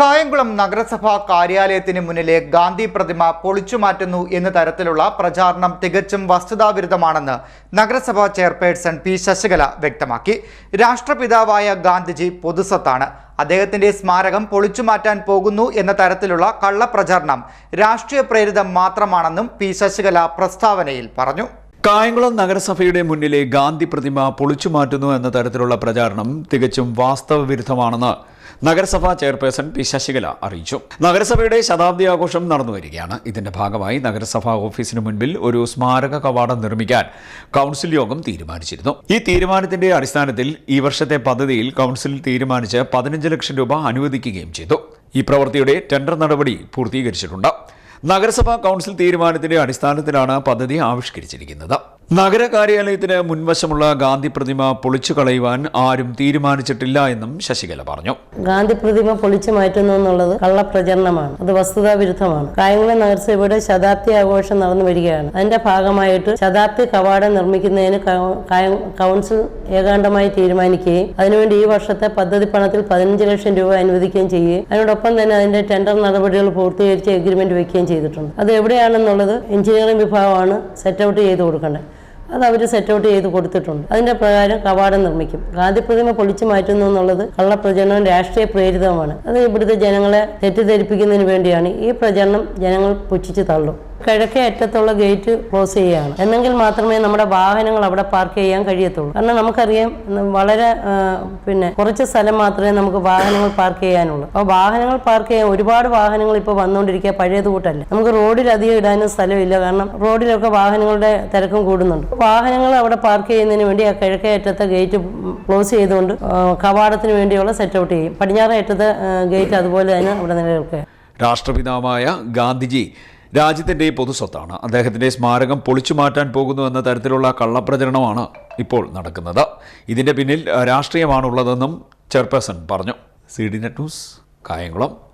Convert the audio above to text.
കായംകുളം നഗരസഭാ കാര്യാലയത്തിന് മുന്നിലെ ഗാന്ധി പ്രതിമ പൊളിച്ചുമാറ്റുന്നു എന്ന തരത്തിലുള്ള പ്രചാരണം തികച്ചും വസ്തുതാവിരുദ്ധമാണെന്ന് നഗരസഭാ ചെയർപേഴ്സൺ പി ശശികല വ്യക്തമാക്കി. രാഷ്ട്രപിതാവായ ഗാന്ധിജി പൊതുസത്താണ്. അദ്ദേഹത്തിന്റെ സ്മാരകം പൊളിച്ചുമാറ്റാൻ പോകുന്നു എന്ന തരത്തിലുള്ള കള്ളപ്രചാരണം രാഷ്ട്രീയ പ്രേരിതം മാത്രമാണെന്നും പി ശശികല പ്രസ്താവനയിൽ പറഞ്ഞു. കായംകുളം നഗരസഭയുടെ മുന്നിലെ ഗാന്ധി പ്രതിമ പൊളിച്ചു മാറ്റുന്നു എന്ന തരത്തിലുള്ള പ്രചാരണം തികച്ചും വാസ്തവവിരുദ്ധമാണെന്ന് നഗരസഭാ ചെയർപേഴ്സൺ പി ശശികല അറിയിച്ചു. നഗരസഭയുടെ ശതാബ്ദി ആഘോഷം നടന്നു വരികയാണ് ഇതിന്റെ ഭാഗമായി നഗരസഭാ ഓഫീസിന് മുൻപിൽ ഒരു സ്മാരക കവാടം നിർമ്മിക്കാൻ കൗൺസിൽ യോഗം തീരുമാനിച്ചിരുന്നു. ഈ തീരുമാനത്തിന്റെ അടിസ്ഥാനത്തിൽ ഈ വർഷത്തെ പദ്ധതിയിൽ കൗൺസിൽ തീരുമാനിച്ച് പതിനഞ്ച് ലക്ഷം രൂപ അനുവദിക്കുകയും ചെയ്തു. ഈ പ്രവൃത്തിയുടെ ടെൻഡർ നടപടി പൂർത്തീകരിച്ചിട്ടുണ്ട്. നഗരസഭാ കൗൺസിൽ തീരുമാനത്തിന്റെ അടിസ്ഥാനത്തിലാണ് പദ്ധതി ആവിഷ്കരിച്ചിരിക്കുന്നത്. നഗര കാര്യാലയത്തിന് മുൻവശമുള്ള ഗാന്ധി പ്രതിമ പൊളിച്ചു കളയുവാൻ ആരും തീരുമാനിച്ചിട്ടില്ല എന്നും ശശികല പറഞ്ഞു. ഗാന്ധി പ്രതിമ പൊളിച്ചു മാറ്റുന്നു എന്നുള്ളത് കള്ളപ്രചരണമാണ് അത് വസ്തുതാ വിരുദ്ധമാണ്. കായംകുളം നഗരസഭയുടെ ശതാബ്ദി ആഘോഷം നടന്നു വരികയാണ്. അതിന്റെ ഭാഗമായിട്ട് ശതാബ്ദി കവാടം നിർമ്മിക്കുന്നതിന് കൗൺസിൽ ഏകാണ്ടമായി തീരുമാനിക്കുകയും അതിനുവേണ്ടി ഈ വർഷത്തെ പദ്ധതി പണത്തിൽ പതിനഞ്ച് ലക്ഷം രൂപ അനുവദിക്കുകയും ചെയ്യുകയും അതിനോടൊപ്പം തന്നെ അതിന്റെ ടെൻഡർ നടപടികൾ പൂർത്തീകരിച്ച് എഗ്രിമെന്റ് വയ്ക്കുകയും ചെയ്തിട്ടുണ്ട്. അത് എവിടെയാണെന്നുള്ളത് എഞ്ചിനീയറിംഗ് വിഭാഗമാണ് സെറ്റ് ഔട്ട് ചെയ്ത് കൊടുക്കേണ്ടത്. അത് അവർ സെറ്റ് ഔട്ട് ചെയ്ത് കൊടുത്തിട്ടുണ്ട്. അതിന്റെ പ്രകാരം കവാടം നിർമ്മിക്കും. ഗാന്ധി പ്രതിമ പൊളിച്ചു മാറ്റുന്നു എന്നുള്ളത് കള്ളപ്രചരണം രാഷ്ട്രീയ പ്രേരിതമാണ്. അത് ഇവിടുത്തെ ജനങ്ങളെ തെറ്റിദ്ധരിപ്പിക്കുന്നതിന് വേണ്ടിയാണ് ഈ പ്രചരണം ജനങ്ങൾ പുച്ഛിച്ച് തള്ളും. കിഴക്കേ അറ്റത്തുള്ള ഗേറ്റ് ക്ലോസ് ചെയ്യുകയാണ്. എന്നെങ്കിൽ മാത്രമേ നമ്മുടെ വാഹനങ്ങൾ അവിടെ പാർക്ക് ചെയ്യാൻ കഴിയത്തുള്ളൂ. കാരണം നമുക്കറിയാം വളരെ പിന്നെ കുറച്ച് സ്ഥലം മാത്രമേ നമുക്ക് വാഹനങ്ങൾ പാർക്ക് ചെയ്യാനുള്ളൂ. അപ്പോൾ വാഹനങ്ങൾ പാർക്ക് ചെയ്യാൻ ഒരുപാട് വാഹനങ്ങൾ ഇപ്പോൾ വന്നുകൊണ്ടിരിക്കുക പഴയത് കൂട്ടല്ല. നമുക്ക് റോഡിൽ അധികം ഇടാനും സ്ഥലമില്ല. കാരണം റോഡിലൊക്കെ വാഹനങ്ങളുടെ തിരക്കും കൂടുന്നുണ്ട്. വാഹനങ്ങൾ അവിടെ പാർക്ക് ചെയ്യുന്നതിന് വേണ്ടി ആ കിഴക്കേ അറ്റത്തെ ഗേറ്റ് ക്ലോസ് ചെയ്തുകൊണ്ട് കവാടത്തിന് വേണ്ടിയുള്ള സെറ്റ് ഔട്ട് ചെയ്യും. പടിഞ്ഞാറേ അറ്റത്തെ ഗേറ്റ് അതുപോലെ തന്നെ അവിടെ നിലനിൽക്കുക രാഷ്ട്രപിതാവായ ഗാന്ധിജി രാജ്യത്തിന്റെ പൊതുസ്വത്താണ്. അദ്ദേഹത്തിന്റെ സ്മാരകം പൊളിച്ചു മാറ്റാൻ പോകുന്നു എന്ന തരത്തിലുള്ള കള്ളപ്രചരണമാണ് ഇപ്പോൾ നടക്കുന്നത്. ഇതിന്റെ പിന്നിൽ രാഷ്ട്രീയമാണുള്ളതെന്നും ചെയർപേഴ്സൺ പറഞ്ഞു. C D net news Kayamkulam.